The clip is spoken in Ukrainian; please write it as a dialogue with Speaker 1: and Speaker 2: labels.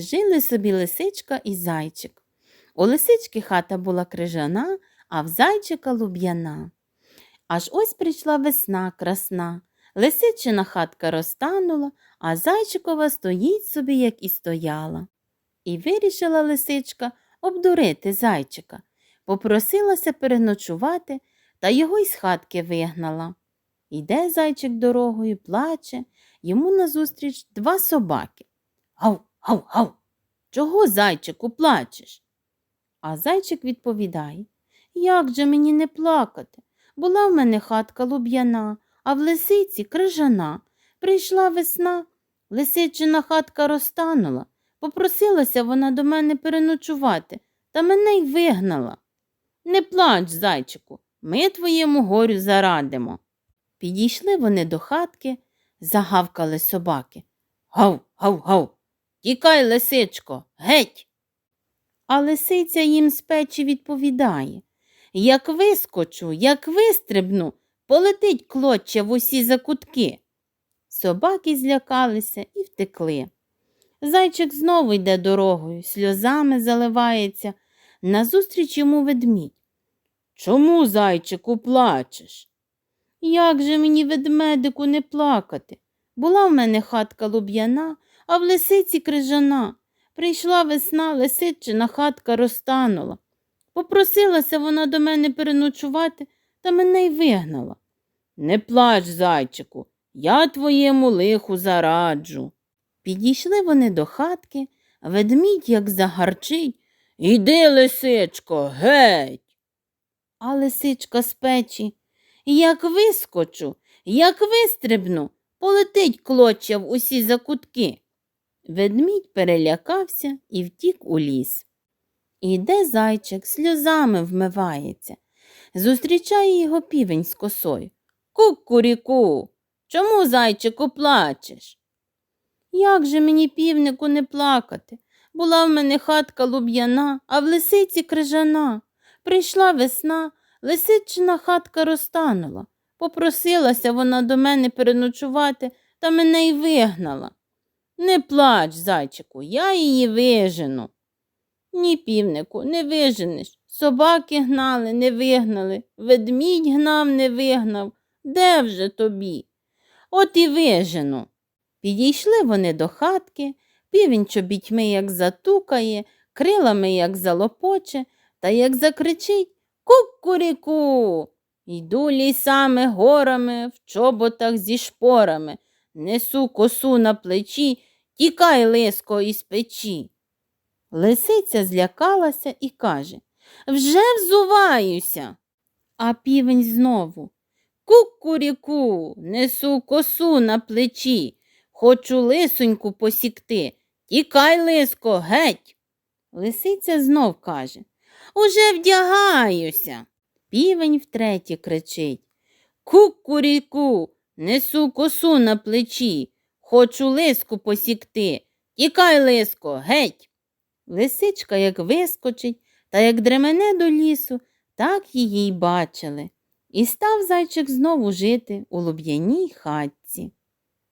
Speaker 1: Жили собі лисичка і зайчик. У лисички хата була крижана, а в зайчика луб'яна. Аж ось прийшла весна красна. Лисичина хатка розтанула, а зайчикова стоїть собі, як і стояла. І вирішила лисичка обдурити зайчика, попросилася переночувати та його із хатки вигнала. Іде зайчик дорогою, плаче, йому назустріч два собаки. Гав, гав, гав. Чого, зайчику, плачеш? А зайчик відповідає Як же мені не плакати? Була в мене хатка луб'яна, а в лисиці крижана. Прийшла весна, лисичина хатка розтанула. Попросилася вона до мене переночувати, та мене й вигнала. Не плач, зайчику, ми твоєму горю зарадимо. Підійшли вони до хатки, загавкали собаки. Гав, гав, гав. Тікай, лисичко, геть. А лисиця їм з печі відповідає Як вискочу, як вистрибну, полетить клоччя в усі закутки. Собаки злякалися і втекли. Зайчик знову йде дорогою, сльозами заливається. Назустріч йому ведмідь. Чому, зайчику, плачеш? Як же мені, ведмедику, не плакати? Була в мене хатка луб'яна, а в лисиці крижана. Прийшла весна, лисичина хатка розтанула. Попросилася вона до мене переночувати та мене й вигнала. Не плач, зайчику, я твоєму лиху зараджу. Підійшли вони до хатки, ведмідь як загарчить. Іди, лисичко, геть. А лисичка з печі. Як вискочу, як вистрибну, полетить клоча в усі закутки. Ведмідь перелякався і втік у ліс. Іде зайчик, сльозами вмивається. Зустрічає його півень з косою. Кукуріку, чому, зайчику, плачеш? Як же мені, півнику, не плакати? Була в мене хатка луб'яна, а в лисиці крижана. Прийшла весна, лисичина хатка розтанула. Попросилася вона до мене переночувати та мене й вигнала. Не плач, зайчику, я її вижену. Ні, півнику, не виженеш. Собаки гнали, не вигнали, ведмідь гнав, не вигнав. Де вже тобі? От і вижену. Підійшли вони до хатки, півень чобітьми як затукає, крилами як залопоче, та як закричить Кукуріку. Йду лісами, горами, в чоботах зі шпорами, несу косу на плечі, тікай, лиско, із печі. Лисиця злякалася і каже Вже взуваюся. А півень знову Кукуріку, несу косу на плечі, хочу лисоньку посікти. Тікай, лиско, геть. Лисиця знов каже Уже вдягаюся. Півень втретє кричить Кукуріку, несу косу на плечі, хочу лиску посікти. Тікай, лиско, геть. Лисичка як вискочить та як дремене до лісу, так її й бачили. І став зайчик знову жити у луб'яній хатці.